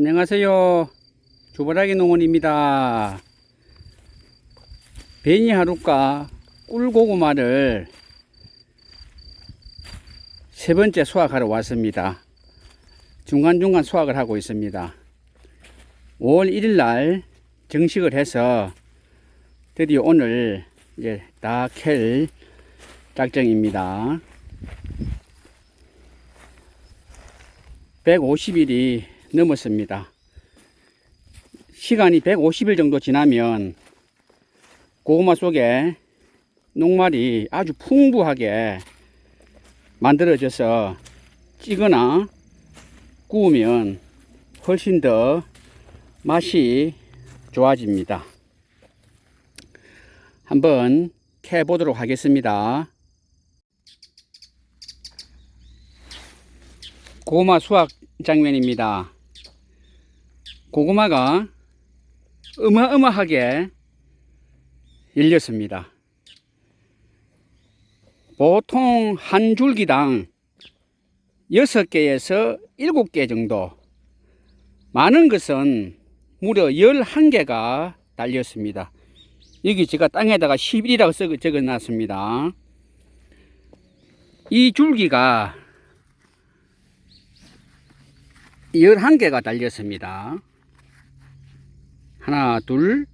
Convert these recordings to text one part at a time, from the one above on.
안녕하세요. 주바라기 농원입니다. 베니 하루과 꿀고구마를 세 번째 수확하러 왔습니다. 중간중간 수확을 하고 있습니다. 5월 1일 날 정식을 해서 드디어 오늘 이제 다 캘 작정입니다. 150일이 넘었습니다. 시간이 150일 정도 지나면 고구마 속에 녹말이 아주 풍부하게 만들어져서 찌거나 구우면 훨씬 더 맛이 좋아집니다. 한번 캐 보도록 하겠습니다. 고구마 수확 장면입니다. 고구마가 어마어마하게 열렸습니다. 보통 한 줄기당 6개에서 7개 정도, 많은 것은 무려 11개가 달렸습니다. 여기 제가 땅에다가 11이라고 적어 놨습니다. 이 줄기가 11개가 달렸습니다. 하나, 둘,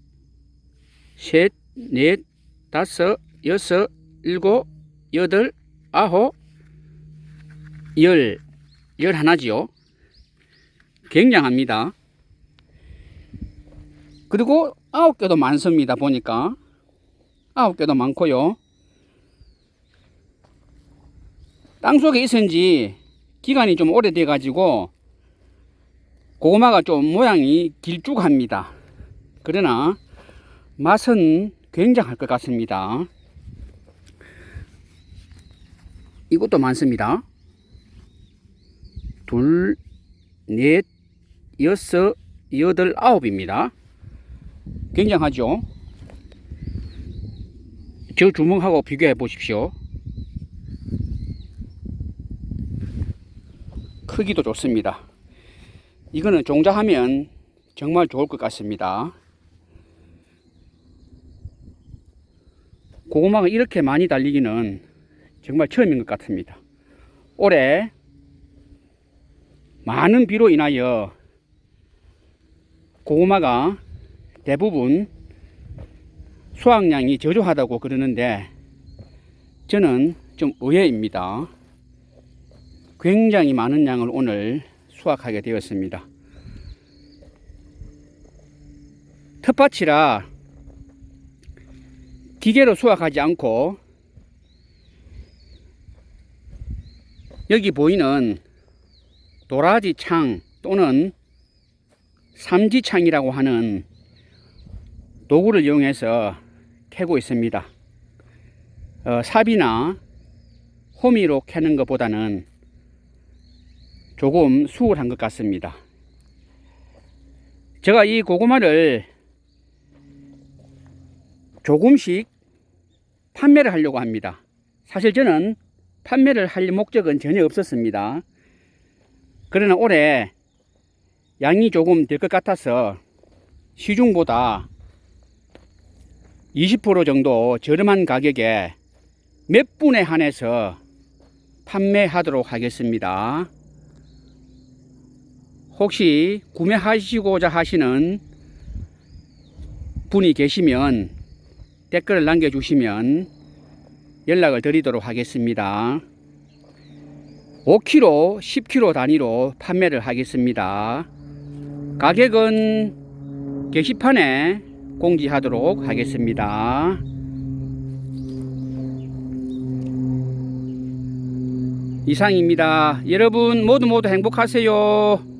셋, 넷, 다섯, 여섯, 일곱, 여덟, 아홉, 열, 열 하나지요. 굉장합니다. 그리고 아홉 개도 많습니다. 보니까 아홉 개도 많고요. 땅 속에 있은지 기간이 좀 오래돼 가지고 고구마가 좀 모양이 길쭉합니다. 그러나 맛은 굉장할 것 같습니다. 이것도 많습니다. 둘, 넷, 여섯, 여덟, 아홉입니다. 굉장하죠? 저 주먹하고 비교해 보십시오. 크기도 좋습니다. 이거는 종자하면 정말 좋을 것 같습니다. 고구마가 이렇게 많이 달리기는 정말 처음인 것 같습니다. 올해 많은 비로 인하여 고구마가 대부분 수확량이 저조하다고 그러는데 저는 좀 의외입니다. 굉장히 많은 양을 오늘 수확하게 되었습니다. 텃밭이라 기계로 수확하지 않고 여기 보이는 도라지 창 또는 삼지 창이라고 하는 도구를 이용해서 캐고 있습니다. 어, 삽이나 호미로 캐는 것보다는 조금 수월한 것 같습니다. 제가 이 고구마를 조금씩 판매를 하려고 합니다. 사실 저는 판매를 할 목적은 전혀 없었습니다. 그러나 올해 양이 조금 될 것 같아서 시중보다 20% 정도 저렴한 가격에 몇 분에 한해서 판매하도록 하겠습니다. 혹시 구매하시고자 하시는 분이 계시면 댓글을 남겨주시면 연락을 드리도록 하겠습니다. 5kg, 10kg 단위로 판매를 하겠습니다. 가격은 게시판에 공지하도록 하겠습니다. 이상입니다. 여러분 모두 모두 행복하세요.